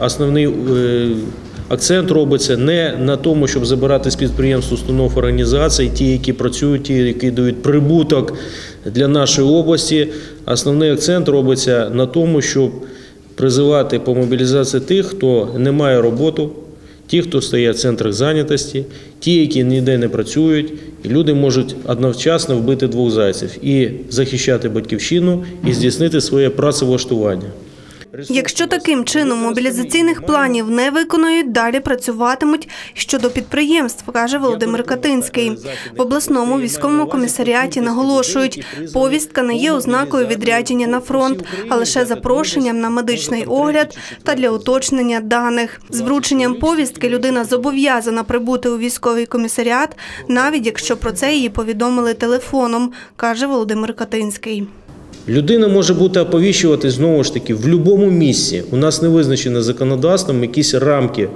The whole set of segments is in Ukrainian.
Основний е, акцент робиться не на тому, щоб забирати з підприємств, установ організацій, ті, які працюють, ті, які дають прибуток для нашої області. Основний акцент робиться на тому, щоб призивати по мобілізації тих, хто не має роботу, ті, хто стоять в центрах зайнятості, ті, які ніде не працюють, і люди можуть одночасно вбити двох зайців і захищати батьківщину, і здійснити своє працевлаштування. Якщо таким чином мобілізаційних планів не виконують, далі працюватимуть щодо підприємств, каже Володимир Катинський. В обласному військовому комісаріаті наголошують, повістка не є ознакою відрядження на фронт, а лише запрошенням на медичний огляд та для уточнення даних. З врученням повістки людина зобов'язана прибути у військовий комісаріат, навіть якщо про це її повідомили телефоном, каже Володимир Катинський. Людина може бути оповіщувати знову ж таки в будь-якому місці. У нас не визначено законодавством якісь рамки.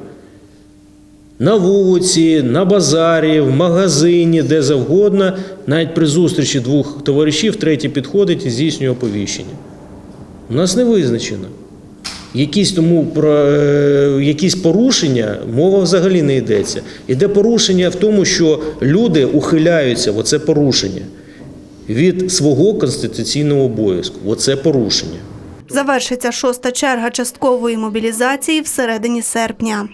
На вулиці, на базарі, в магазині, де завгодно, навіть при зустрічі двох товаришів, третій підходить і здійснює оповіщення. У нас не визначено. Якісь тому про е, якісь порушення, мова взагалі не йдеться. Іде порушення в тому, що люди ухиляються, оце порушення від свого конституційного обов'язку. Оце порушення. Завершиться шоста черга часткової мобілізації всередині серпня.